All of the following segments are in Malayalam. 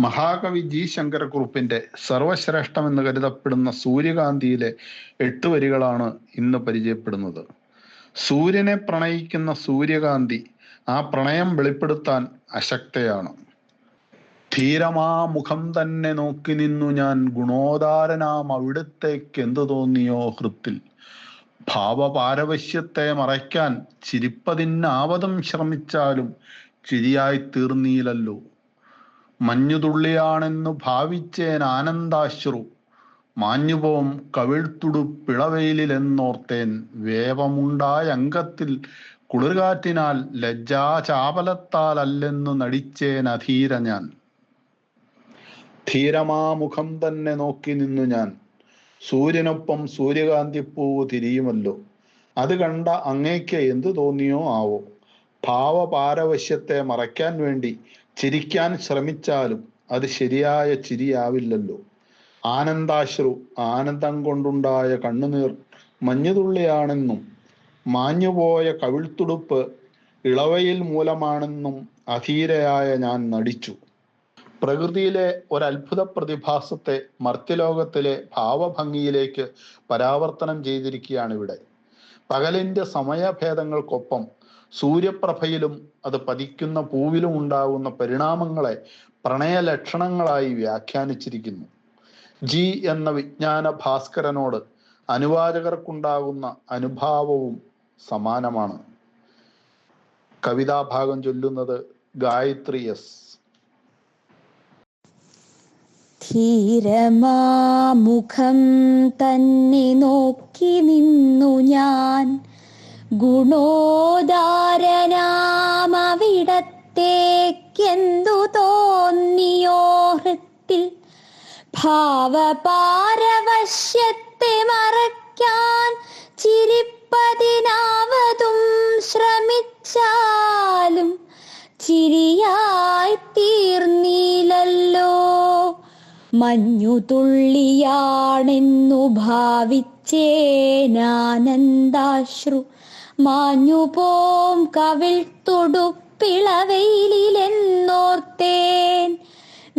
മഹാകവി ജി ശങ്കരക്കുറുപ്പിന്റെ സർവശ്രേഷ്ഠമെന്ന് കരുതപ്പെടുന്ന സൂര്യകാന്തിയിലെ എട്ട് വരികളാണ് ഇന്ന് പരിചയപ്പെടുന്നത്. സൂര്യനെ പ്രണയിക്കുന്ന സൂര്യകാന്തി ആ പ്രണയം വെളിപ്പെടുത്താൻ അശക്തയാണ്. ധീരമാ മുഖം തന്നെ നോക്കി നിന്നു ഞാൻ ഗുണോദാരനാം അവിടത്തേക്ക് എന്തു തോന്നിയോ ഹൃത്തിൽ. ഭാവപാരവശ്യത്തെ മറയ്ക്കാൻ ചിരിപ്പതിന്നാവതും ശ്രമിച്ചാലും ചിരിയായി തീർന്നീലല്ലോ. മഞ്ഞുതുള്ളിയാണെന്നു ഭാവിച്ചേൻ ആനന്ദാശ്രു. മാഞ്ഞുപോം കവിൾത്തുടുപ്പിളവെയിലെന്നോർത്തേൻ വേവമുണ്ടായ അംഗത്തിൽ കുളിർകാറ്റിനാൽ ലജ്ജാചാപലത്താലല്ലെന്നു നടിച്ചേൻ അധീര ഞാൻ. ധീരമാമുഖം തന്നെ നോക്കി നിന്നു ഞാൻ. സൂര്യനൊപ്പം സൂര്യകാന്തിപ്പൂവ് തിരിയുമല്ലോ. അത് കണ്ട അങ്ങേക്ക് എന്തു തോന്നിയോ ആവോ. ഭാവപാരവശ്യത്തെ മറയ്ക്കാൻ വേണ്ടി ചിരിക്കാൻ ശ്രമിച്ചാലും അത് ശരിയായ ചിരിയാവില്ലല്ലോ. ആനന്ദാശ്രു ആനന്ദം കൊണ്ടുണ്ടായ കണ്ണുനീർ മഞ്ഞുതുള്ളിയാണെന്നും മാഞ്ഞുപോയ കവിൾത്തുടുപ്പ് ഇളവയിൽ മൂലമാണെന്നും അധീരയായ ഞാൻ നടിച്ചു. പ്രകൃതിയിലെ ഒരത്ഭുത പ്രതിഭാസത്തെ മർത്യലോകത്തിലെ ഭാവഭംഗിയിലേക്ക് പരാവർത്തനം ചെയ്തിരിക്കുകയാണ് ഇവിടെ പകലിന്റെ സമയഭേദങ്ങൾക്കൊപ്പം സൂര്യപ്രഭയിലും അത് പതിക്കുന്ന പൂവിലും ഉണ്ടാകുന്ന പരിണാമങ്ങളെ പ്രണയലക്ഷണങ്ങളായി വ്യാഖ്യാനിച്ചിരിക്കുന്നു. ജി എന്ന വിജ്ഞാന ഭാസ്കരനോട് അനുവാചകർക്കുണ്ടാകുന്ന അനുഭാവവും സമാനമാണ്. കവിതാഭാഗം ചൊല്ലുന്നത് ഗായത്രി എസ്. ധീരമാമുഖം തന്നെ നോക്കി നിന്നു ഞാൻ. ഗുണോദാരനാമവിടത്തേക്കെന്തു തോന്നിയോ ഹൃത്തിൽ? ഭാവപാരവശ്യത്തെ മറയ്ക്കാൻ ചിരിപ്പതിനാവതും ശ്രമിച്ചാലും ചിരിയായി തീർന്നീലല്ലോ മഞ്ഞുതുള്ളിയാണെന്നു ഭാവിച്ചേനാനന്ദാശ്രു മാഞ്ഞുപോം കവിൾ തൊടുപ്പിളവെയിലെന്നോർത്തേൻ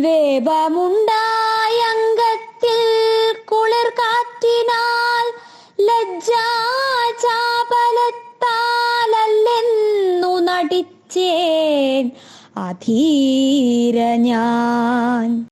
വേപമുണ്ടായ അംഗത്തിൽ കുളിർ കാറ്റിനാൽ ലജ്ജാചാപലത്താലല്ലെന്നു നടിച്ചേൻ. അധീര ഞാൻ.